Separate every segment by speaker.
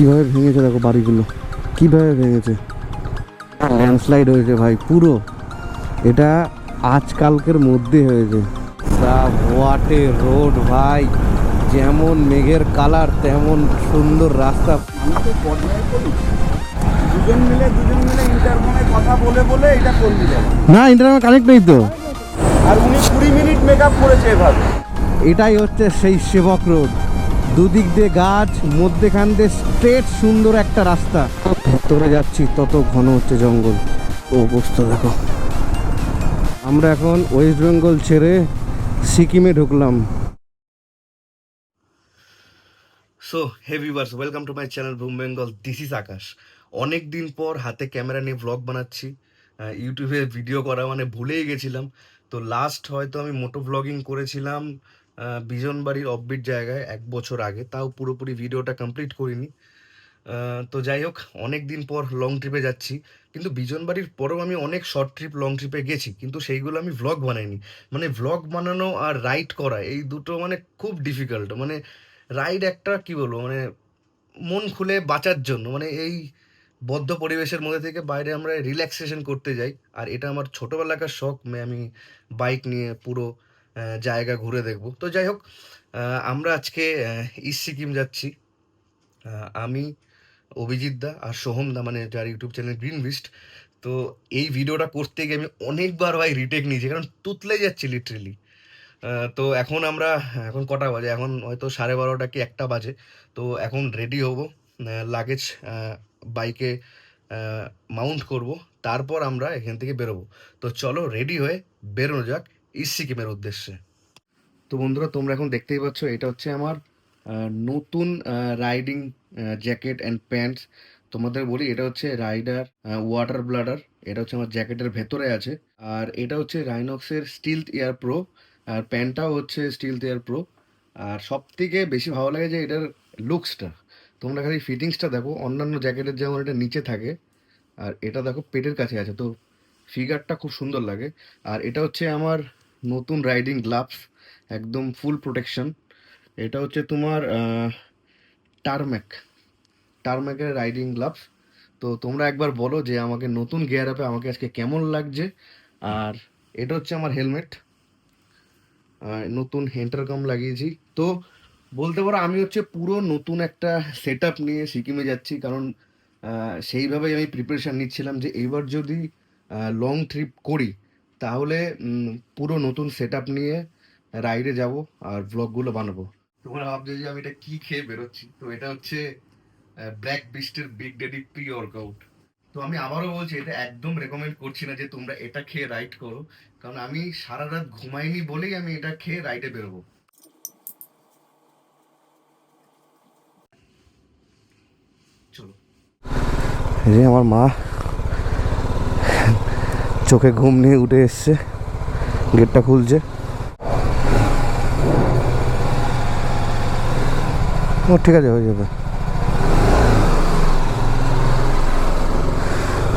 Speaker 1: কীভাবে ভেঙেছে দেখো বাড়িগুলো? কীভাবে ভেঙেছে? ল্যান্ডস্লাইড হয়েছে ভাই পুরো। এটা আজকালকের মধ্যে হয়েছে। হোয়াটে রোড ভাই। যেমন মেঘের কালার তেমন সুন্দর রাস্তা।
Speaker 2: আমি তো পর্যায়ে করি দুজন মিলে দুজন মিলে ইন্টারফোনে কথা বলে বলে এটা করে
Speaker 1: না ইন্টারনেট কানেক্ট নেই তো।
Speaker 2: আর উনি কুড়ি মিনিট মেকআপ করেছে এভাবে।
Speaker 1: এটাই হচ্ছে সেই সেবক রোড দুদিক দিয়ে গাছ, মধ্যেখান দিয়ে স্ট্রেট সুন্দর একটা রাস্তা। ভেতরে যাচ্ছি, তত ঘন হচ্ছে জঙ্গল। ও অবস্থা, দেখো। আমরা এখন ওয়েস্ট বেঙ্গল ছেড়ে সিকিমে ঢুকলাম।
Speaker 3: So hey viewers welcome to my channel boom Bengal this is Akash অনেক দিন পর হাতে ক্যামেরা নিয়ে ব্লগ বানাচ্ছি। ইউটিউবে ভিডিও করা মানে ভুলেই গেছিলাম। তো লাস্ট হয়তো আমি মোটো ব্লগিং করেছিলাম। বিজনবাড়ির অফবিট জায়গায় এক বছর আগে। তাও পুরোপুরি ভিডিওটা কমপ্লিট করিনি। তো যাই হোক অনেক দিন পর লং ট্রিপে যাচ্ছি। কিন্তু বিজনবাড়ির পরেও আমি অনেক শর্ট ট্রিপ লং ট্রিপে গেছি। কিন্তু সেইগুলো আমি ভ্লগ বানাইনি। মানে ভ্লগ বানানো আর রাইড করা, এই দুটো মানে খুব ডিফিকাল্ট মানে রাইড একটা, কি বলব মানে মন খুলে বাঁচার জন্য। মানে এই বদ্ধ পরিবেশের মধ্যে থেকে বাইরে আমরা রিল্যাক্সেশন করতে যাই। আর এটা আমার ছোটোবেলাকার শখ। আমি বাইক নিয়ে পুরো জায়গা ঘুরে দেখব। তো যাই হোক আমরা আজকে ইস্ট সিকিম যাচ্ছি। আমি, অভিজিৎ দা আর সোহম দা মানে যার ইউটিউব চ্যানেল গ্রিন বিস্ট তো এই ভিডিওটা করতে গিয়ে আমি অনেকবার ভাই রিটেক নিয়েছি, কারণ তুতলে যাচ্ছি লিটারেলি তো এখন আমরা, এখন কটা বাজে? এখন হয়তো সাড়ে বারোটা কি একটা বাজে। তো এখন রেডি হব লাগেজ বাইকে মাউন্ট করব, তারপর আমরা এখান থেকে বেরোবো। তো চলো রেডি হয়ে বেরোনো যাক। ইস্ট সিকিমের উদ্দেশ্যে। তো বন্ধুরা, তোমরা এখন দেখতেই পাচ্ছ, এটা হচ্ছে আমার নতুন রাইডিং জ্যাকেট অ্যান্ড প্যান্টস তোমাদের বলি, এটা হচ্ছে রাইডার ওয়াটার ব্লাডার এটা হচ্ছে আমার জ্যাকেটের ভেতরে আছে। আর এটা হচ্ছে রাইনক্সের স্টিল এয়ার প্রো আর প্যান্টটাও হচ্ছে স্টিল এয়ার প্রো আর সব থেকে বেশি ভালো লাগে যে এটার লুকসটা তোমরা খালি ফিটিংসটা দেখো, অন্যান্য জ্যাকেটের যেমন এটা নিচে থাকে, আর এটা দেখো পেটের কাছে আছে, তো ফিগারটা খুব সুন্দর লাগে। আর এটা হচ্ছে আমার নতুন রাইডিং গ্লাভস একদম ফুল প্রোটেকশন এটা হচ্ছে তোমার টারম্যাক টারম্যাকের রাইডিং গ্লাভস তো তোমরা একবার বলো যে আমাকে নতুন গিয়ার আপে আমাকে আজকে কেমন লাগছে। আর এটা হচ্ছে আমার হেলমেট নতুন হেন্টারকম লাগিয়েছি। তো বলতে পারো আমি হচ্ছে পুরো নতুন একটা সেট নিয়ে সিকিমে যাচ্ছি। কারণ সেইভাবেই আমি প্রিপারেশান নিচ্ছিলাম যে এইবার যদি লং ট্রিপ করি তাহলে পুরো নতুন সেট আপ নিয়ে রাইডে যাব আর ব্লগগুলো বানাবো। তোমরা ভাবছ যে আমি এটা কি খেয়ে বেরোচ্ছি? তো এটা হচ্ছে ব্ল্যাক বিস্টের বিগ ডেডি প্রি ওয়ার্কআউট তো আমি আবারও বলছি এটা একদম রেকমেন্ড করছি না যে তোমরা এটা খেয়ে রাইড করো। কারণ আমি সারা রাত ঘুমাইনি বলেই আমি এটা খেয়ে রাইডে বেরোবো। চলো।
Speaker 1: এই যে আমার মা চোখে ঘুম নিয়ে উঠে এসছে। গেটটা খুলছে। ও, ঠিক আছে, হয়ে যাবে।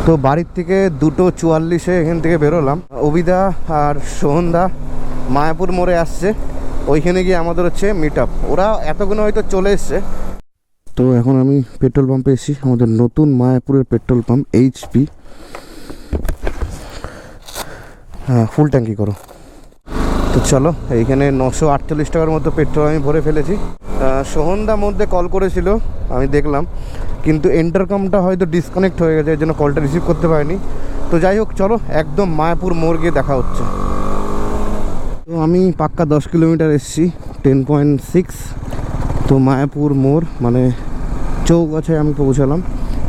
Speaker 1: তো বাড়ির থেকে দুটো চুয়াল্লিশে এখান থেকে বেরোলাম। অবিদা আর সোহনদা মায়াপুর মোড়ে আসছে। ওইখানে গিয়ে আমাদের হচ্ছে মিট আপ ওরা এতক্ষণে হয়তো চলে এসছে। তো এখন আমি পেট্রোল পাম্পে এসেছি। আমাদের নতুন মায়াপুরের পেট্রোল পাম্প এইচপি হ্যাঁ ফুল ট্যাঙ্কি করো। তো চলো, এইখানে নশো আটচল্লিশ টাকার মতো পেট্রোল আমি ভরে ফেলেছি। সোহনদা মধ্যে কল করেছিল, আমি দেখলাম। কিন্তু এন্টারকমটা হয়তো ডিসকানেক্ট হয়ে গেছে এর জন্য কলটা রিসিভ করতে পারিনি। তো যাই হোক, চলো, একদম মায়াপুর মোড় গিয়ে দেখা হচ্ছে। তো আমি পাক্কা দশ কিলোমিটার এসেছি টেন পয়েন্ট সিক্স তো মায়াপুর মোড় মানে চৌগাছায় আমি পৌঁছালাম।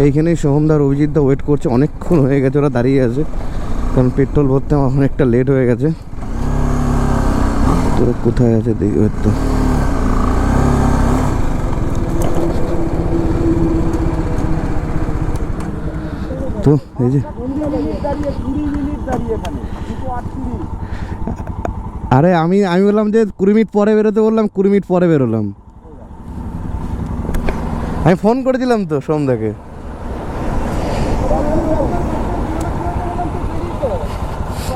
Speaker 1: এইখানেই সোহমদার অভিজিৎদা ওয়েট করছে, অনেকক্ষণ হয়ে গেছে, ওরা দাঁড়িয়ে আছে। কারণ পেট্রোল ভরতে আমার অনেকটা লেট হয়ে গেছে। তো কোথায় আছে দেখি ওই তো তো এই যে। আরে আমি আমি বললাম যে কুড়ি মিনিট পরে বেরোতে বললাম, কুড়ি মিনিট পরে বেরোলাম। আমি ফোন করেছিলাম তো সোমদাকে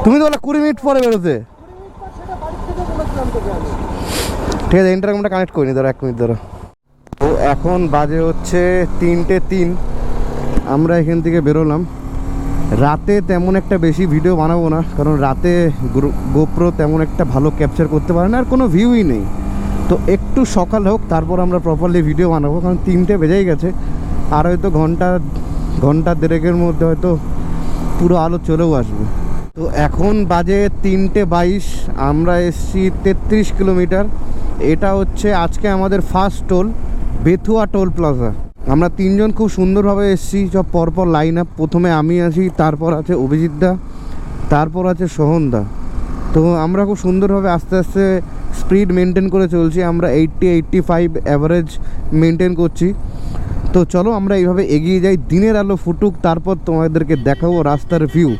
Speaker 1: তুমি তো বলে কুড়ি মিনিট পরে বেরোতে। ঠিক আছে ইন্টারকমটা কানেক্ট করিনি, ধরো এক মিনিট ধরো। তো
Speaker 3: এখন বাজে হচ্ছে তিনটে তিন। আমরা এখান থেকে বেরোলাম। রাতে তেমন একটা বেশি ভিডিও বানাবো না, কারণ রাতে গোপ্রো তেমন একটা ভালো ক্যাপচার করতে পারে না, আর কোনো ভিউই নেই। তো একটু সকাল হোক, তারপর আমরা প্রপারলি ভিডিও বানাবো, কারণ তিনটে বেজেই গেছে। আর হয়তো ঘণ্টা ঘণ্টা দেড়েকের মধ্যে হয়তো পুরো আলো চলেও আসবে। তো এখন বাজে তিনটে বাইশ, আমরা এসছি তেত্রিশ কিলোমিটার। এটা হচ্ছে আজকে আমাদের first toll Bethua toll plaza আমরা তিনজন খুব সুন্দরভাবে এসছি, সব পরপর লাইন আপ প্রথমে আমি আছি, তারপর আছে অভিজিৎ দা, তারপর আছে সোহনদা তো আমরা খুব সুন্দরভাবে আস্তে আস্তে স্পিড মেনটেন করে চলছি, আমরা eighty eighty five average maintain করছি। তো চলো আমরা এইভাবে এগিয়ে যাই, দিনের আলো ফুটুক, তারপর তোমাদেরকে দেখাবো রাস্তার ভিউ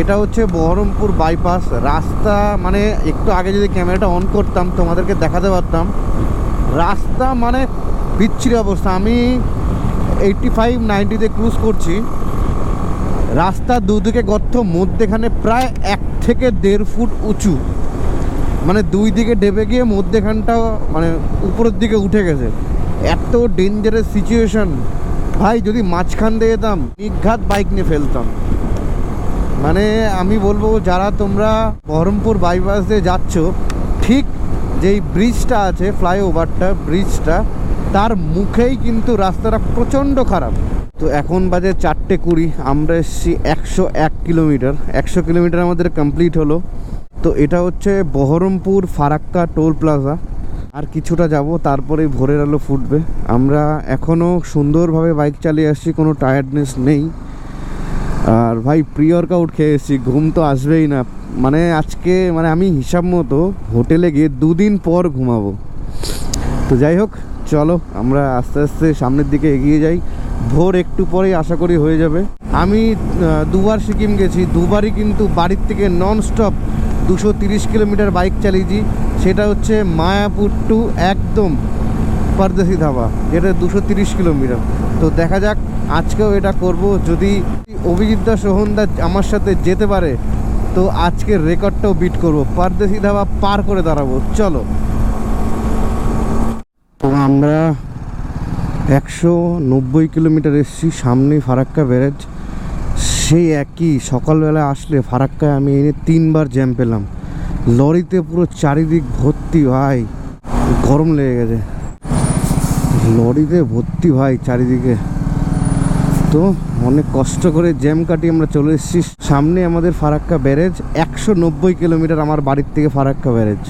Speaker 3: এটা হচ্ছে বহরমপুর বাইপাস রাস্তা মানে একটু আগে যদি ক্যামেরাটা অন করতাম, তোমাদেরকে দেখাতে পারতাম। রাস্তা মানে বিচ্ছিরি অবস্থা। আমি এইটটি ফাইভ নাইনটিতে ক্রুজ করছি। রাস্তা দুদিকে গর্ত, মধ্যেখানে প্রায় এক থেকে দেড় ফুট উঁচু। মানে দুই দিকে ডেবে গিয়ে মধ্যেখানটা মানে উপরের দিকে উঠে গেছে। এত ডেঞ্জারাস সিচুয়েশন ভাই, যদি মাঝখান দিয়ে যেতাম, নিঘাত বাইক নিয়ে ফেলতাম। মানে আমি বলব যারা তোমরা বহরমপুর বাইপাস দিয়ে যাচ্ছ, ঠিক যেই ব্রিজটা আছে ফ্লাইওভারটা ব্রিজটা তার মুখেই কিন্তু রাস্তাটা প্রচণ্ড খারাপ। তো এখন বাজে চারটে কুড়ি, আমরা এসেছি একশো এক কিলোমিটার। একশো কিলোমিটার আমাদের কমপ্লিট হলো। তো এটা হচ্ছে বহরমপুর ফারাক্কা টোল প্লাজা। আর কিছুটা যাব তারপরে ভোরের আলো ফুটবে। আমরা এখনও সুন্দরভাবে বাইক চালিয়ে আসছি, কোনো টায়ার্ডনেস নেই। আর ভাই প্রি ওয়ার্কআউট খেয়ে এসেছি, ঘুম তো আসবেই না। মানে আজকে মানে আমি হিসাব মতো হোটেলে গিয়ে দুদিন পর ঘুমাবো। তো যাই হোক, চলো, আমরা আস্তে আস্তে সামনের দিকে এগিয়ে যাই। ভোর একটু পরেই আশা করি হয়ে যাবে। আমি দুবার সিকিম গেছি, দুবারই কিন্তু বাড়ির থেকে নন স্টপ দুশো তিরিশ কিলোমিটার বাইক চালিয়েছি। সেটা হচ্ছে মায়াপুর টু একদম পারদেশি ধাবা, যেটা দুশো তিরিশ কিলোমিটার। তো দেখা যাক, আজকেও এটা করব। যদি অভিজিৎদা সোহনদা আমার সাথে যেতে পারে, তো আজকের রেকর্ডটাও বিট করব। পারদেশি ধাবা পার করে দাঁড়াবো। চলো। তো আমরা একশো নব্বই কিলোমিটার এসেছি, সামনেই ফারাক্কা ব্যারেজ। সেই একই, সকালবেলা আসলে ফারাক্কায় আমি এনে তিনবার জ্যাম পেলাম। লরিতে পুরো চারিদিক ভর্তি, ভাই। গরম লেগে গেছে। লরিতে ভর্তি ভাই চারিদিকে। তো অনেক কষ্ট করে জ্যাম কাটিয়ে আমরা চলে এসেছি। সামনে আমাদের ফারাক্কা ব্যারেজ, একশো নব্বই কিলোমিটার আমার বাড়ির থেকে ফারাক্কা ব্যারেজ।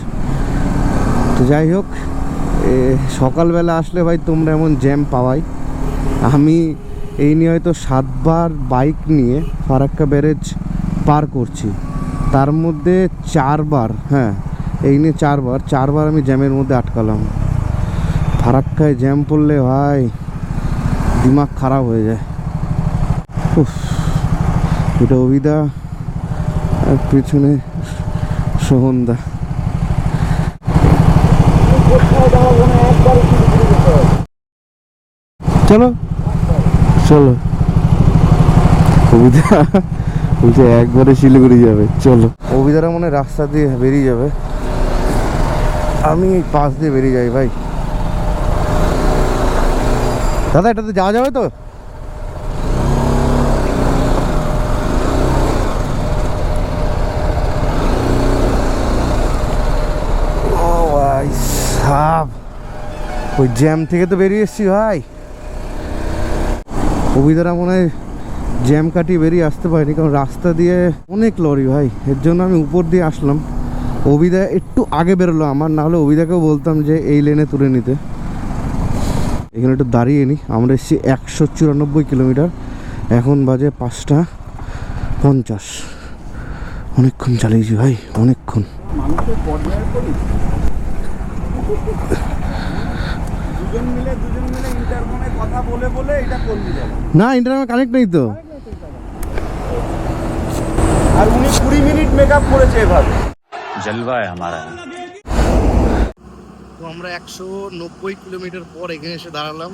Speaker 3: তো যাই হোক সকালবেলা আসলে ভাই তোমরা এমন জ্যাম পাওয়াই। আমি এই নিয়ে হয়তো সাতবার বাইক নিয়ে ফারাক্কা ব্যারেজ পার করছি। তার মধ্যে চারবার হ্যাঁ এই নিয়ে চারবার চারবার আমি জ্যামের মধ্যে আটকালাম। ফারাক্কায় জ্যাম পড়লে ভাই দিমাগ খারাপ হয়ে যায়। উফ এটা অভিদা আর পেছনে সোহনদা। চলো চলো। অভিদা বলছে, একবারে শিলিগুড়ি যাবে, চলো। অভিদারা মনে রাস্তা দিয়ে বেরিয়ে যাবে। আমি পাশ দিয়ে বেরিয়ে যাই ভাই। দাদা, এটাতে যাওয়া যাবে তো? ওই জ্যাম থেকে তো বেরিয়ে এসছি ভাই। অভিধারা মনে হয় জ্যাম কাটিয়ে বেরিয়ে আসতে পারিনি, কারণ রাস্তা দিয়ে অনেক লরি ভাই, এর জন্য আমি উপর দিয়ে আসলাম। অভিদা একটু আগে বেরোলো আমার না হলে অভিদাকেও বলতাম যে এই লেনে তুলে নিতে। এখানে একটু দাঁড়িয়ে নিই আমরা এসেছি একশো চুরানব্বই কিলোমিটার। এখন বাজে পাঁচটা পঞ্চাশ। অনেকক্ষণ চালিয়েছি ভাই অনেকক্ষণ। না ইন্টারনেট কানেক্ট নেই তো।
Speaker 1: আর উনি কুড়ি মিনিট মেকআপ করেছে এভাবে।
Speaker 4: জলবা আমারা।
Speaker 3: তো আমরা একশো নব্বই কিলোমিটার পর এখানে এসে দাঁড়ালাম।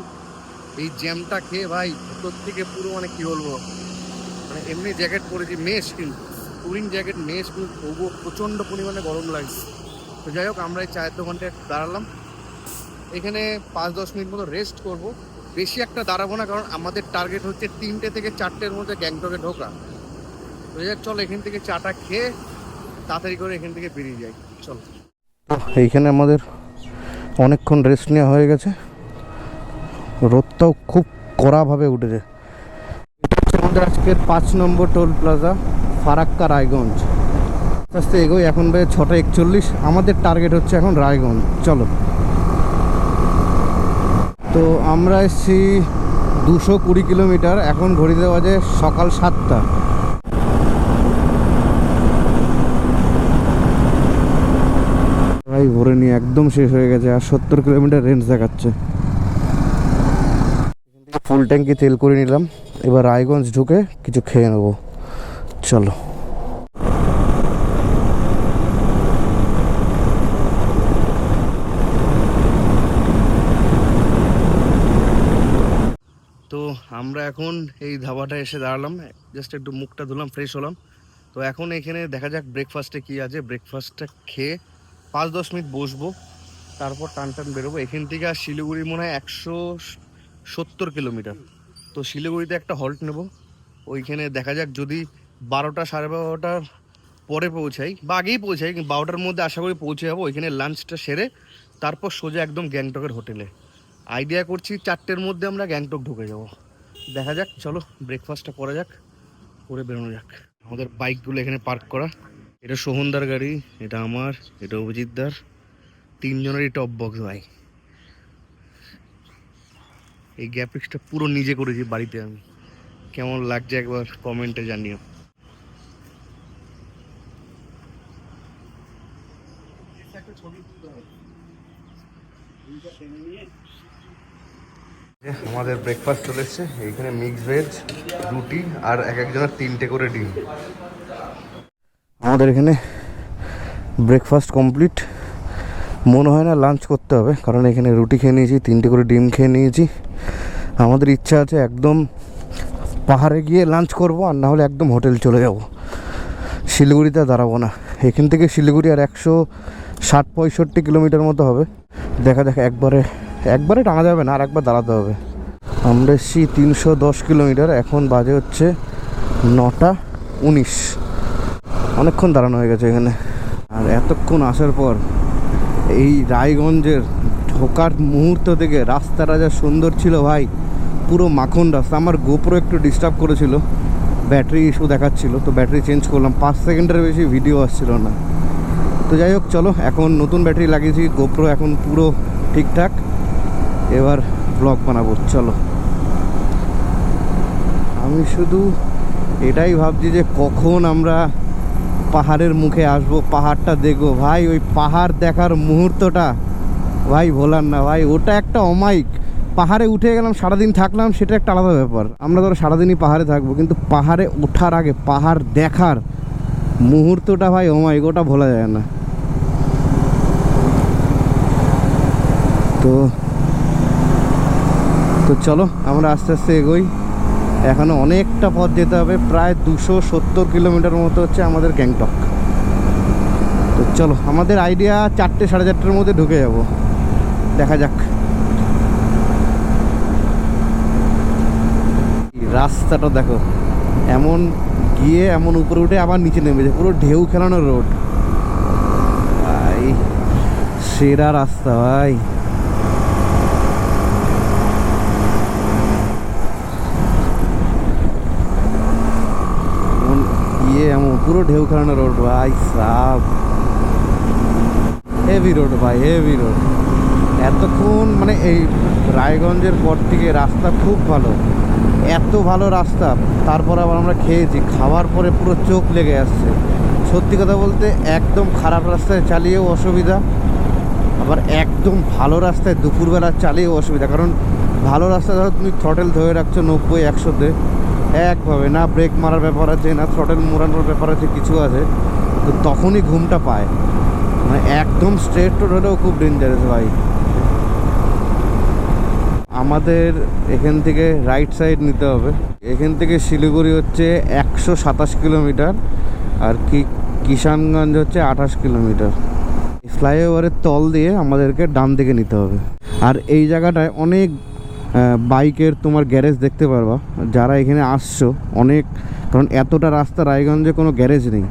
Speaker 3: এই জ্যামটা খেয়ে ভাই, ভিতর থেকে পুরো মানে কী বলব? মানে এমনি জ্যাকেট পরেছি, মেশ কিন্তু। টুরিং জ্যাকেট, মেশ কিন্তু, তবুও প্রচণ্ড পরিমাণে গরম লাগছে। তো যাই হোক, আমরা এই চায়ের দোকানটা একটু দাঁড়ালাম। এখানে পাঁচ দশ মিনিট মতো রেস্ট করব। বেশি একটা দাঁড়াবো না, কারণ আমাদের টার্গেট হচ্ছে তিনটে থেকে চারটের মধ্যে গ্যাংটকে ঢোকা। তো যাক চলো এখান থেকে চাটা খেয়ে তাড়াতাড়ি করে এখান থেকে বেরিয়ে যাই। চলো। এইখানে আমাদের অনেকক্ষণ রেস্ট নেওয়া হয়ে গেছে। রোদটাও খুব কড়াভাবে উঠেছে। আমাদের আজকের পাঁচ নম্বর টোল প্লাজা ফারাক্কা রায়গঞ্জ। আস্তে আস্তে এগোই, এখন বেজে ছটা একচল্লিশ। আমাদের টার্গেট হচ্ছে এখন রায়গঞ্জ। চলো। তো আমরা এসছি দুশো কুড়ি কিলোমিটার। এখন ঘড়িতে বাজে সকাল সাতটা। ভাই, ভরে নিয়ে একদম শেষ হয়ে গেছে আর সত্তর কিলোমিটার রেঞ্জ দেখাচ্ছে। ফুল ট্যাঙ্কি তেল করে নিলাম। এবার রায়গঞ্জ ঢুকে কিছু খেয়ে নেব। চলো। তো আমরা এখন এই ধাবাটা এসে দাঁড়ালাম। জাস্ট একটু মুখটা ধুলাম ফ্রেশ হলাম। তো এখন এখানে দেখা যাক ব্রেকফাস্টে কি আছে। ব্রেকফাস্টটা খেয়ে পাঁচ দশ মিনিট বসবো, তারপর টান টান বেরোবো। এখান থেকে আর শিলিগুড়ি মনে হয় একশো সত্তর কিলোমিটার। তো শিলিগুড়িতে একটা হল্ট নেব। ওইখানে দেখা যাক যদি বারোটা সাড়ে বারোটার পরে পৌঁছাই, বা আগেই পৌঁছাই বারোটার মধ্যে আশা করি পৌঁছে যাব। ওইখানে লাঞ্চটা সেরে তারপর সোজা একদম গ্যাংটকের হোটেলে। আইডিয়া করছি চারটের মধ্যে আমরা গ্যাংটক ঢুকে যাব। দেখা যাক, চলো ব্রেকফাস্টটা করা যাক, করে বেরোনো যাক। আমাদের বাইকগুলো এখানে পার্ক করা। এটা সোহনদার গাড়ি, এটা আমার, এটা অভিজিৎদার। তিনজনেরই টপ বক্স ভাই। এই গ্যাপিক্সটা পুরো নিজে করেছি বাড়িতে আমি। কেমন লাগছে একবার কমেন্টে জানিও। আমাদের ব্রেকফাস্ট চলে এসছে এইখানে মিক্স ভেজ রুটি আর এক একজনের তিনটে করে ডিম। আমাদের এখানে ব্রেকফাস্ট কমপ্লিট মনে হয় না লাঞ্চ করতে হবে, কারণ এখানে রুটি খেয়ে নিয়েছি, তিনটে করে ডিম খেয়ে নিয়েছি। আমাদের ইচ্ছা আছে একদম পাহাড়ে গিয়ে লাঞ্চ করব, আর না হলে একদম হোটেল চলে যাব। শিলিগুড়িতে দাঁড়াবো না। এখান থেকে শিলিগুড়ি আর একশো ষাট পঁয়ষট্টি কিলোমিটার মতো হবে। দেখা দেখা একবারে একবারে টাঙা যাবে না, আর একবার দাঁড়াতে হবে। আমরা এসছি তিনশো দশ কিলোমিটার, এখন বাজে হচ্ছে নটা উনিশ। অনেকক্ষণ দাঁড়ানো হয়ে গেছে এখানে। আর এতক্ষণ আসার পর এই রায়গঞ্জের ঢোকার মুহূর্ত থেকে রাস্তাটা যা সুন্দর ছিল ভাই, পুরো মাখন রাস্তা। আমার গোপ্রো একটু ডিস্টার্ব করেছিল ব্যাটারি ইস্যু দেখাচ্ছিল, তো ব্যাটারি চেঞ্জ করলাম। পাঁচ সেকেন্ডের বেশি ভিডিও আসছিল না। তো যাই হোক, চলো, এখন নতুন ব্যাটারি লাগিয়েছি, গোপ্রো এখন পুরো ঠিকঠাক। এবার ব্লগ বানাবো, চলো। আমি শুধু এটাই ভাবছি যে কখন আমরা পাহাড়ের মুখে আসব, পাহাড়টা দেখব। ভাই, ওই পাহাড় দেখার মুহূর্তটা, ভাই ভোলার না, ভাই, ওটা একটা অমাইক পাহাড়ে উঠে গেলাম, সারাদিন থাকলাম, সেটা একটা আলাদা ব্যাপার। আমরা ধরো সারাদিনই পাহাড়ে থাকব, কিন্তু পাহাড়ে ওঠার আগে, পাহাড় দেখার মুহূর্তটা ভাই অমাইক ওটা ভোলা যায় না। তো তো চলো, আমরা আস্তে আস্তে এগোই। এখনও অনেকটা পথ যেতে হবে, প্রায় দুশো সত্তর কিলোমিটার মতো হচ্ছে আমাদের গ্যাংটক। তো চলো, আমাদের আইডিয়া চারটে সাড়ে চারটের মধ্যে ঢুকে যাব। দেখা যাক। রাস্তাটা দেখো, এমন গিয়ে এমন উপরে উঠে আবার নিচে নেমেছে পুরো ঢেউ খেলানো রোড ভাই, সেরা রাস্তা ভাই এমন এমন পুরো ঢেউ খেলানো রোড ভাই সাপ হেভি রোড ভাই হেভি রোড এতক্ষণ মানে এই রায়গঞ্জের পর থেকে রাস্তা খুব ভালো এত ভালো রাস্তা তারপর আবার আমরা খেয়েছি খাওয়ার পরে পুরো চোখ লেগে আসছে সত্যি কথা বলতে একদম খারাপ রাস্তায় চালিয়েও অসুবিধা আবার একদম ভালো রাস্তায় দুপুরবেলা চালিয়েও অসুবিধা কারণ ভালো রাস্তা ধরো তুমি থ্রটেল ধরে রাখছো নব্বই একশোতে একভাবে, না ব্রেক মারার ব্যাপার আছে, না থ্রটেল মোড়ানোর ব্যাপার আছে, কিছু আছে। তো তখনই ঘুমটা পায়। মানে একদম স্ট্রেট রোড হলেও খুব ডেঞ্জারাস ভাই। আমাদের এখান থেকে রাইট সাইড নিতে হবে। এখান থেকে শিলিগুড়ি হচ্ছে একশো সাতাশ কিলোমিটার আর কি, কিষানগঞ্জ হচ্ছে আঠাশ কিলোমিটার। ফ্লাইওভারের তল দিয়ে আমাদেরকে ডান দিকে নিতে হবে। আর এই জায়গাটায় অনেক বাইকের তোমার গ্যারেজ দেখতে পারবা। যারা এখানে আসছো, অনেক, কারণ এতটা রাস্তা রায়গঞ্জে কোনো গ্যারেজ নেই।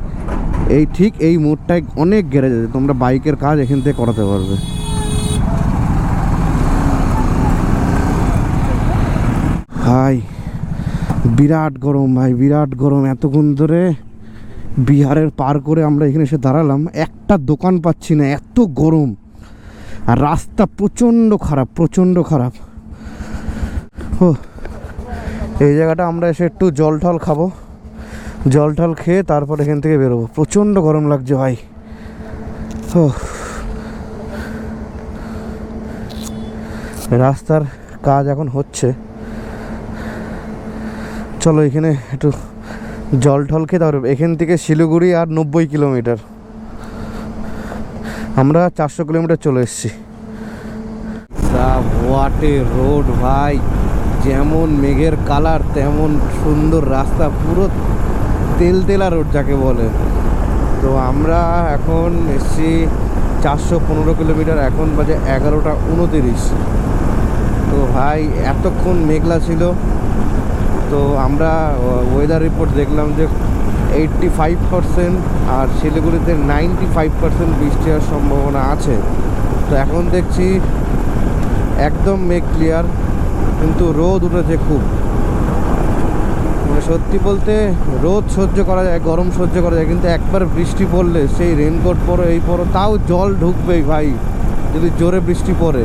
Speaker 3: এই ঠিক এই মোড়টায় অনেক গ্যারেজ আছে, তোমরা বাইকের কাজ এখান থেকে করাতে পারবে। ভাই বিরাট গরম ভাই, বিরাট গরম। এতক্ষণ ধরে বিহারের পার করে আমরা এখানে এসে দাঁড়ালাম। একটা দোকান পাচ্ছি না, এত গরম। আর রাস্তা প্রচণ্ড খারাপ প্রচণ্ড খারাপ। এই জায়গাটা আমরা এসে একটু জল টল খাব। জল টল খেয়ে তারপর এখান থেকে বেরোবো। প্রচণ্ড গরম লাগছে ভাই। ও রাস্তার কাজ এখন হচ্ছে। চলো এখানে একটু জল টল খেয়ে তারপর এখান থেকে শিলিগুড়ি আর নব্বই কিলোমিটার। আমরা চারশো কিলোমিটার চলে এসেছি। রোড ভাই। যেমন মেঘের কালার, তেমন সুন্দর রাস্তা, পুরো তেলতেলা রোড যাকে বলে। তো আমরা এখন এসছি চারশো পনেরো কিলোমিটার, এখন বাজে এগারোটা উনতিরিশ। তো ভাই, এতক্ষণ মেঘলা ছিল। তো আমরা ওয়েদার রিপোর্ট দেখলাম যে এইটটি ফাইভ পার্সেন্ট আর শিলিগুড়িতে নাইনটি ফাইভ পার্সেন্ট বৃষ্টি হওয়ার সম্ভাবনা আছে। তো এখন দেখছি একদম মেঘ ক্লিয়ার কিন্তু রোদ উঠেছে খুব। মানে সত্যি বলতে রোদ সহ্য করা যায়, গরম সহ্য করা যায়, কিন্তু একবার বৃষ্টি পড়লে, সেই রেনকোট পরো, এই পরো, তাও জল ঢুকবেই ভাই, যদি জোরে বৃষ্টি পড়ে।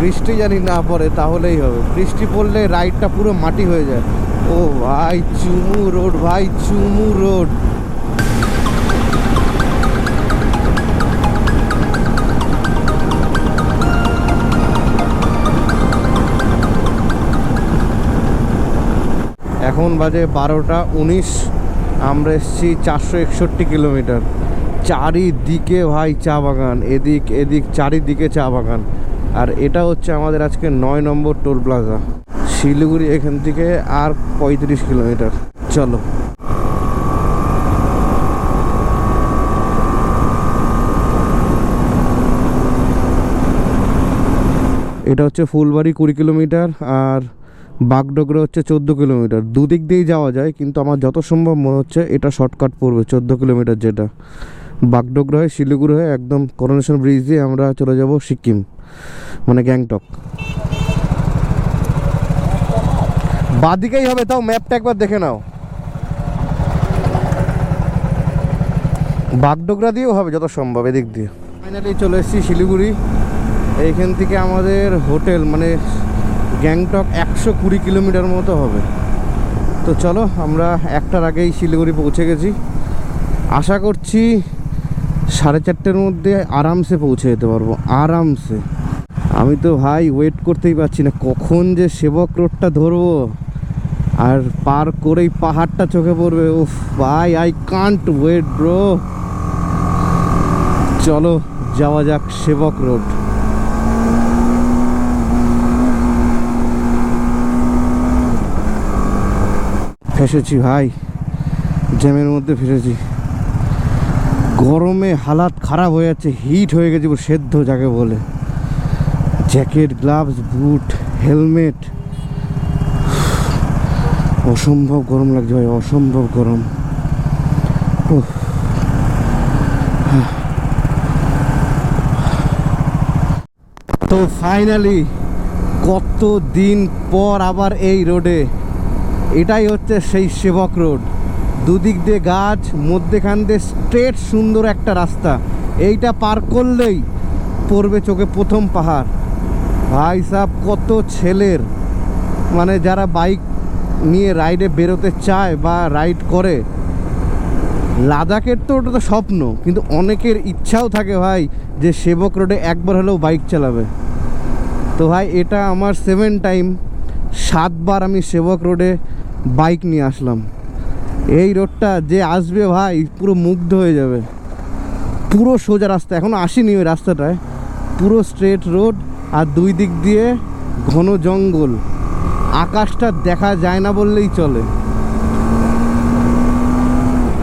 Speaker 3: বৃষ্টি জানি না পড়ে, তাহলেই হবে। বৃষ্টি পড়লে রাইডটা পুরো মাটি হয়ে যায়। ও ভাই, চুমু রোড, ভাই, চুমু রোড। এখন বাজে বারোটা উনিশ। আমরা এসেছি চারশো একষট্টি কিলোমিটার। চারিদিকে ভাই চা বাগান, এদিক এদিক, চারিদিকে চা বাগান। আর এটা হচ্ছে আমাদের আজকে নয় নম্বর টোল প্লাজা। শিলিগুড়ি এখান থেকে আর পঁয়ত্রিশ কিলোমিটার। চলো। এটা হচ্ছে ফুলবাড়ি কুড়ি কিলোমিটার আর বাগডোগরা হচ্ছে চোদ্দ কিলোমিটার। দুদিক দিয়েই যাওয়া যায়, কিন্তু আমার যত সম্ভব মনে হচ্ছে এটা শর্টকাট পড়বে, চোদ্দ কিলোমিটার যেটা। বাগডোগরা হয়ে, শিলিগুড়ি হয়ে, একদম করোনেশন ব্রিজ দিয়ে আমরা চলে যাব সিকিম মানে গ্যাংটক। বাদিকেই হবে, তাও ম্যাপটা একবার দেখে নাও। বাগডোগরা দিয়েও হবে যত সম্ভব, এদিক দিয়ে। ফাইনালি চলে এসেছি শিলিগুড়ি। এইখান থেকে আমাদের হোটেল মানে গ্যাংটক একশো কুড়ি কিলোমিটার মতো হবে। তো চলো, আমরা একটার আগেই শিলিগুড়ি পৌঁছে গেছি। আশা করছি সাড়ে চারটের মধ্যে আরামসে পৌঁছে যেতে পারব, আরামসে। আমি তো ভাই ওয়েট করতেই পারছি না, কখন যে সেবক রোডটা ধরবো? আর পার করেই পাহাড়টা চোখে পড়বে, উফ ভাই আই কান্ট ওয়েট ব্রো চলো, যাওয়া যাক সেবক রোড। ফেসেছি ভাই, জ্যামের মধ্যে ফেসেছি। গরমে হালাত খারাপ হয়ে যাচ্ছে হিট হয়ে গেছে সেদ্ধ যাকে বলে। জ্যাকেট গ্লাভস বুট হেলমেট অসম্ভব গরম লাগছে ভাই, অসম্ভব গরম। তো ফাইনালি কত দিন পর আবার এই রোডে এটাই হচ্ছে সেই সেবক রোড। দুদিক দিয়ে গাছ, মধ্যেখান দিয়ে স্ট্রেট সুন্দর একটা রাস্তা। এইটা পার করলেই পড়বে চোখে প্রথম পাহাড়। ভাই সাহ কত ছেলের। মানে যারা বাইক নিয়ে রাইডে বেরোতে চায় বা রাইড করে, লাদাখের তো ওটা তো স্বপ্ন। কিন্তু অনেকের ইচ্ছাও থাকে ভাই যে সেবক রোডে একবার হলেও বাইক চালাবে। তো ভাই, এটা আমার সেভেন টাইম সাতবার আমি সেবক রোডে বাইক নিয়ে আসলাম। এই রোডটা যে আসবে ভাই, পুরো মুগ্ধ হয়ে যাবে। পুরো সোজা রাস্তা এখনও আসিনি ওই রাস্তাটায়। পুরো স্ট্রেট রোড আর দুই দিক দিয়ে ঘন জঙ্গল। আকাশটা দেখা যায় না বললেই চলে।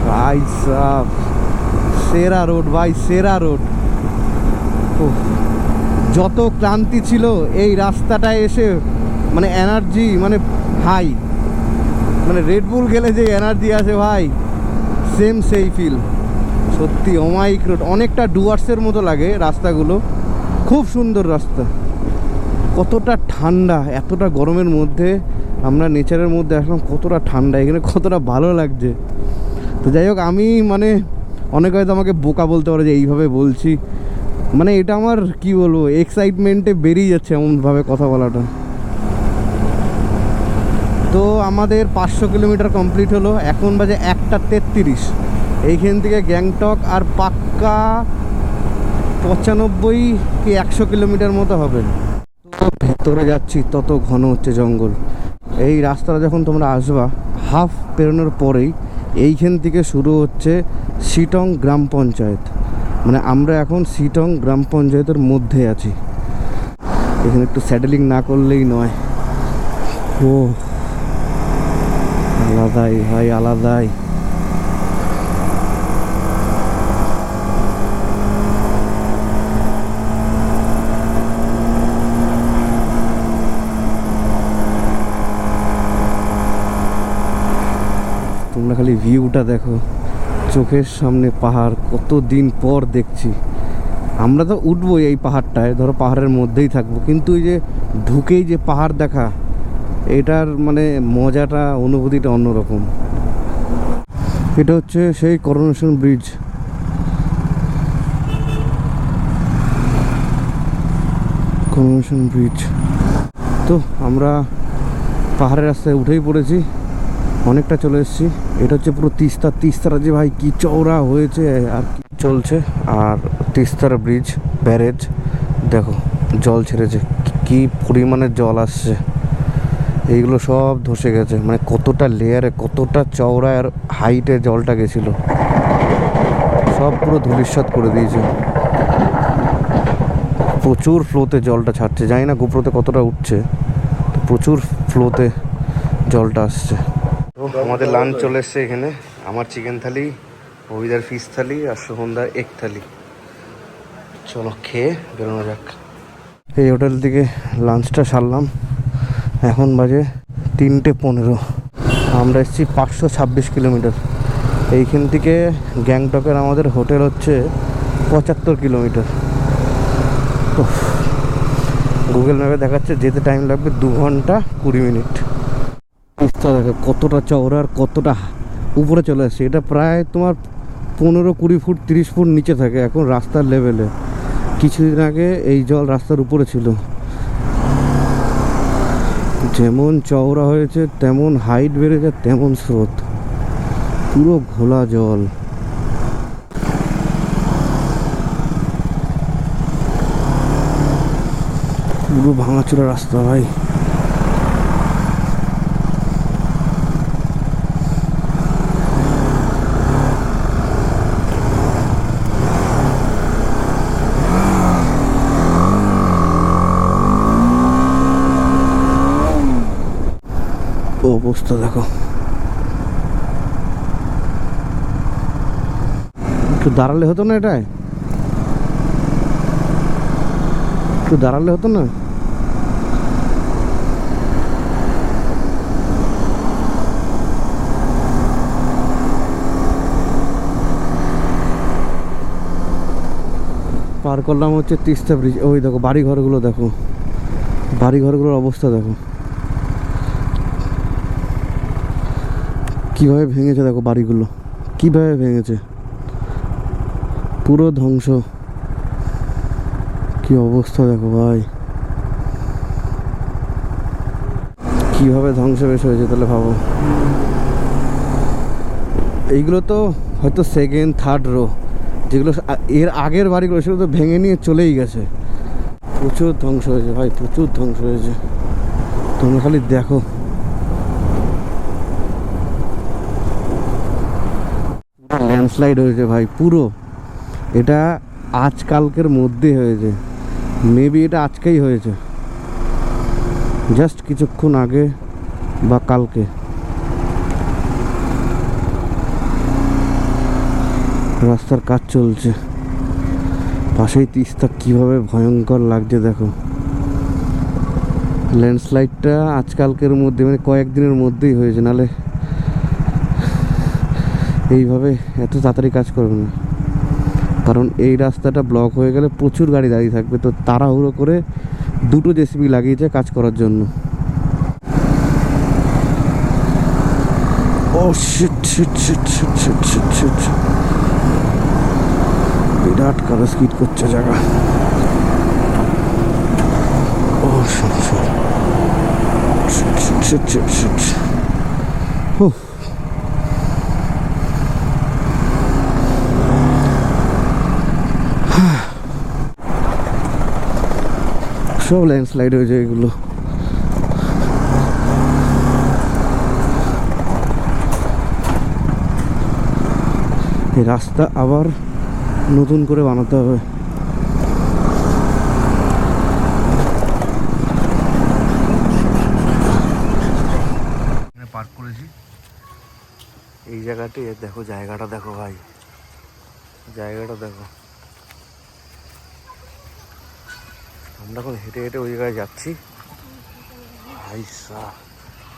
Speaker 3: ভাই সাহ সেরা রোড ভাই, সেরা রোড। যত ক্লান্তি ছিল, এই রাস্তাটায় এসে মানে এনার্জি মানে হাই মানে রেডবুল গেলে যে এনার্জি আছে ভাই সেম সেই ফিল সত্যি অমাইক রোড অনেকটা ডুয়ার্সের মতো লাগে রাস্তাগুলো। খুব সুন্দর রাস্তা। কতটা ঠান্ডা, এতটা গরমের মধ্যে আমরা নেচারের মধ্যে আসলাম, কতটা ঠান্ডা, এখানে কতটা ভালো লাগছে। তো যাই হোক, আমি মানে অনেকে হয়তো আমাকে বোকা বলতে পারে যে এইভাবে বলছি। মানে এটা আমার, কি বলব এক্সাইটমেন্টে বেরিয়ে যাচ্ছে এমনভাবে কথা বলাটা। তো আমাদের পাঁচশো কিলোমিটার কমপ্লিট হলো, এখন বাজে একটা তেত্রিশ। এইখান থেকে গ্যাংটক আর পাক্কা পঁচানব্বই কি একশো কিলোমিটার মতো হবে। ভেতরে যাচ্ছি, তত ঘন হচ্ছে জঙ্গল। এই রাস্তাটা যখন তোমরা আসবা, হাফ পেরোনোর পরেই এইখান থেকে শুরু হচ্ছে সিটং গ্রাম পঞ্চায়েত। মানে আমরা এখন সিটং গ্রাম পঞ্চায়েতের মধ্যে আছি। এখানে একটু স্যাডেলিং না করলেই নয়। ও। আলাদাই, ভাই, আলাদাই। তোমরা খালি ভিউটা দেখো। চোখের সামনে পাহাড়, কত দিন পর দেখছি। আমরা তো উঠবোই এই পাহাড়টায়, ধরো পাহাড়ের মধ্যেই থাকব। কিন্তু এই যে ঢুকেই যে পাহাড় দেখা এটার মানে মজাটা, অনুভূতিটা অন্যরকম। এটা হচ্ছে সেই করোনেশন ব্রিজ। Coronation bridge. তো আমরা পাহাড়ের রাস্তায় উঠেই পড়েছি, অনেকটা চলে এসেছি। এটা হচ্ছে পুরো তিস্তা। তিস্তারা যে ভাই কি চওড়া হয়েছে আর কি চলছে। আর তিস্তার ব্রিজ, ব্যারেজ, দেখো, জল ছেড়েছে। কি- পরিমাণে জল আসছে। এইগুলো সব ধসে গেছে। মানে কতটা লেয়ারে কতটা চওড়া আর হাইটে জলটা গেছিল। সব পুরো ধূলিসাৎ করে দিয়েছে। প্রচুর ফ্লোতে জলটা ছাড়ছে। জানি না গোপ্রোতে কতটা উঠছে। তো প্রচুর ফ্লোতে জলটা আসছে। তো আমাদের লাঞ্চ চলে এসছে এখানে। আমার চিকেন থালি, অভিদার ফিশ থালি আর সোহনদার এক থালি। চলো খেয়ে বেরোনো যাক। এই হোটেল থেকে লাঞ্চটা সারলাম। এখন বাজে তিনটে পনেরো। আমরা এসেছি পাঁচশো ছাব্বিশ কিলোমিটার। এইখান থেকে গ্যাংটকের আমাদের হোটেল হচ্ছে পঁচাত্তর কিলোমিটার। গুগল ম্যাপে দেখাচ্ছে যেতে টাইম লাগবে দু ঘণ্টা কুড়ি মিনিট। রাস্তা দেখো, কতটা চওড়া আর কতটা উপরে চলে আসছে। এটা প্রায় তোমার পনেরো কুড়ি ফুট, তিরিশ ফুট নিচে থাকে এখন রাস্তার লেভেলে কিছুদিন আগে এই জল রাস্তার উপরে ছিল। যেমন চওড়া হয়েছে, তেমন হাইট বেড়েছে, তেমন স্রোত। পুরো ঘোলা জল। পুরো ভাঙাচোরা রাস্তা, ভাই। অবস্থা দেখো। একটু দাঁড়ালে হতো না এটায়? একটু দাঁড়ালে হতো না? পার করলাম হচ্ছে তিস্তা ব্রিজ। ওই দেখো বাড়ি ঘরগুলো দেখো। বাড়ি ঘরগুলোর অবস্থা দেখো। কীভাবে ভেঙেছে দেখো বাড়িগুলো? কীভাবে ভেঙেছে? পুরো ধ্বংস। কি অবস্থা দেখো ভাই। কীভাবে ধ্বংস বেশ হয়েছে তাহলে ভাবো। এইগুলো তো হয়তো সেকেন্ড থার্ড রো যেগুলো এর আগের বাড়িগুলো সেগুলো তো ভেঙে নিয়ে চলেই গেছে। প্রচুর ধ্বংস হয়েছে ভাই, প্রচুর ধ্বংস হয়েছে। তোমরা খালি দেখো। ল্যান্ডস্লাইড হয়েছে ভাই, পুরো। এটা আজকালকের মধ্যে হয়েছে। মেবি এটা আজকেই হয়েছে। জাস্ট কিছুক্ষণ আগে বা কালকে। রাস্তার কাজ চলছে। পাশেই তিস্তা কীভাবে ভয়ঙ্কর লাগছে দেখো। ল্যান্ডস্লাইডটা আজকালকের মধ্যে মানে কয়েকদিনের মধ্যেই হয়েছে, নালে এইভাবে এত তাড়াতাড়ি কাজ করবে না। কারণ এই রাস্তাটা ব্লক হয়ে গেলে প্রচুর গাড়ি দাঁড়িয়ে থাকবে। তো তাড়াহুড়ো করে দুটো জেসিবি লাগিয়েছে কাজ করার জন্য। ও বিরাট কারও স্কিট করছে জায়গা। ও shit shit shit shit shit সব ল্যান্ডস্লাইড হয়েছে এগুলো। এই রাস্তা আবার নতুন করে বানাতে হবে।
Speaker 5: পার্ক করেছি।
Speaker 3: এই জায়গাটি দেখো, জায়গাটা দেখো ভাই। জায়গাটা দেখো। আমরা এখন হেঁটে হেঁটে ওই জায়গায় যাচ্ছি। ভাই সা,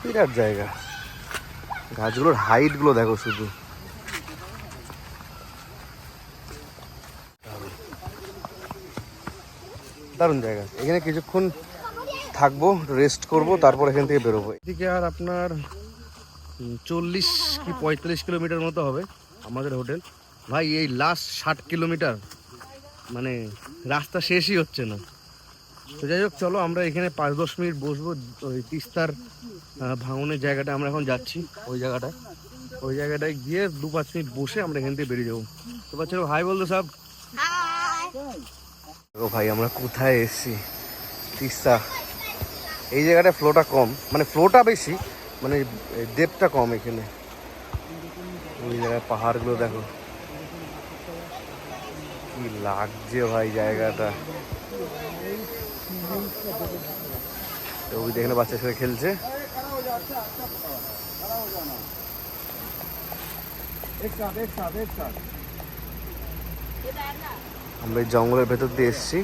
Speaker 3: বিরাট জায়গা। গাছগুলোর হাইটগুলো দেখো শুধু। দারুণ জায়গা। এখানে কিছুক্ষণ থাকব রেস্ট করব, তারপর এখান থেকে বেরোবো। এদিকে আর আপনার চল্লিশ কি পঁয়তাল্লিশ কিলোমিটার মতো হবে আমাদের হোটেল। ভাই, এই লাস্ট ষাট কিলোমিটার মানে রাস্তা শেষই হচ্ছে না। তো যাই হোক, চলো আমরা এখানে পাঁচ দশ মিনিট বসবো। ওই তিস্তার ভাঙনের জায়গাটা আমরা এখন যাচ্ছি, ওই জায়গাটায়। ওই জায়গাটায় গিয়ে দু পাঁচ মিনিট বসে আমরা এখান থেকে বেরিয়ে যাব। তো বাচ্চা হাই বলতো সব। ও ভাই, আমরা কোথায় এসেছি? তিস্তা। এই জায়গাটায় ফ্লোটা কম মানে ফ্লোটা বেশি মানে ডেপটা কম এখানে। ওই জায়গায় পাহাড়গুলো দেখো। কি লাগছে ভাই জায়গাটা? তো ওই বাচ্চার সাথে খেলছে। আমরা জঙ্গলের ভেতর দিয়ে এসছি।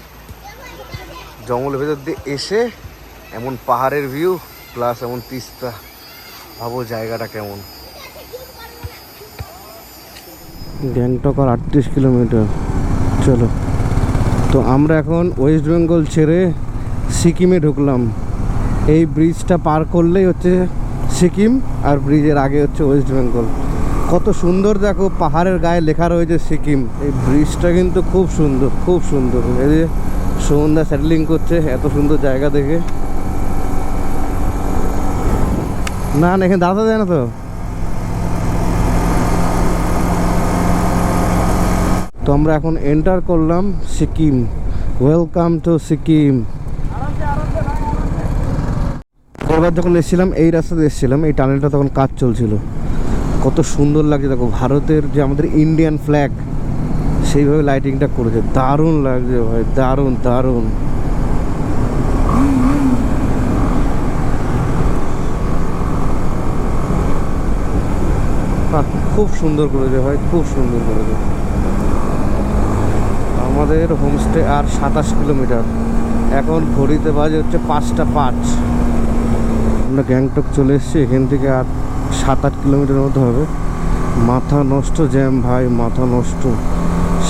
Speaker 3: জঙ্গলের ভেতর দিয়ে এসে এমন পাহাড়ের ভিউ প্লাস এমন তিস্তা। ভাবো জায়গাটা কেমন। গ্যাংটক আর আটত্রিশ কিলোমিটার। চলো। তো আমরা এখন ওয়েস্ট বেঙ্গল ছেড়ে সিকিমে ঢুকলাম। এই ব্রিজটা পার করলেই হচ্ছে সিকিম আর ব্রিজের আগে হচ্ছে ওয়েস্ট বেঙ্গল কত সুন্দর দেখো, পাহাড়ের গায়ে লেখা রয়েছে সিকিম এই ব্রিজটা কিন্তু খুব সুন্দর খুব সুন্দর। এই যে সন্ধ্যা সেটেলিং করছে, এত সুন্দর জায়গা দেখে। না না, এখানে দাদা যায় না তো? তো আমরা এখন এন্টার করলাম সিকিম। Welcome to Sikkim. পরবার যখন এসেছিলাম, এই রাস্তাতে এসেছিলাম, এই টানেলটা তখন কাজ চলছিল। কত সুন্দর লাগছে, দেখো, ভারতের যে আমাদের ইন্ডিয়ান ফ্ল্যাগ সেইভাবে লাইটিংটা করেছে। দারুণ লাগছে ভাই, দারুণ দারুণ। খুব সুন্দর করেছে ভাই, খুব সুন্দর করেছে। আমাদের হোমস্টে আর সাতাশ কিলোমিটার। এখন ঘড়িতে বাজে হচ্ছে পাঁচটা পাঁচ। আমরা গ্যাংটক চলে এসেছি, এখান থেকে আর সাত আট কিলোমিটার মতো হবে। মাথা নষ্ট জ্যাম ভাই, মাথা নষ্ট।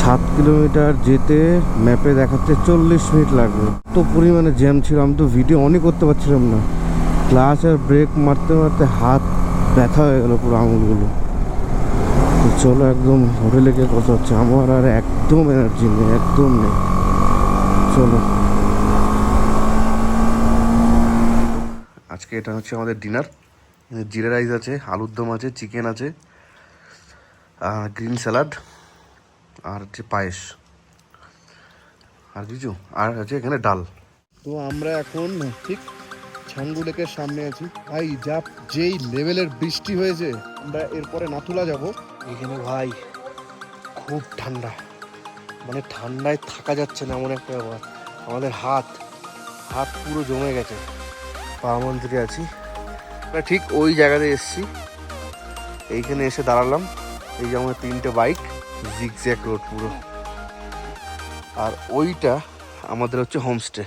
Speaker 3: সাত কিলোমিটার যেতে ম্যাপে দেখাচ্ছে চল্লিশ মিনিট লাগবে। তো পরিমাণে জ্যাম ছিল, আমি তো ভিডিও অনই করতে পারছিলাম না। ক্লাচ আর ব্রেক মারতে মারতে হাত ব্যথা হয়ে গেলো পুরো আঙুলগুলো। তো চলো একদম হোটেলে গিয়ে কথা হচ্ছে। আমার আর একদম এনার্জি নেই, একদম নেই। চলো। আজকে এটা হচ্ছে আমাদের ডিনার জিরা রাইস আছে, আলুর দম আছে চিকেন আছে গ্রিন স্যালাড আর হচ্ছে পায়েস। আর কিছু? আর আছে এখানে ডাল। তো আমরা এখন ঠিক ছাঙ্গু লেকের সামনে আছি। ভাই, যা যেই লেভেলের বৃষ্টি হয়েছে, আমরা এরপরে নাথুলা যাব। এখানে ভাই খুব ঠান্ডা। মানে ঠান্ডায় থাকা যাচ্ছে না এমন একটা ব্যাপার। আমাদের হাত হাত পুরো জমে গেছে। পা মন্দিরে আছি। ঠিক ওই জায়গাতে এসেছি। এইখানে এসে দাঁড়ালাম। এই যে আমাদের তিনটে বাইক জিগজ্যাক রোড পুরো। আর ওইটা আমাদের হচ্ছে হোমস্টে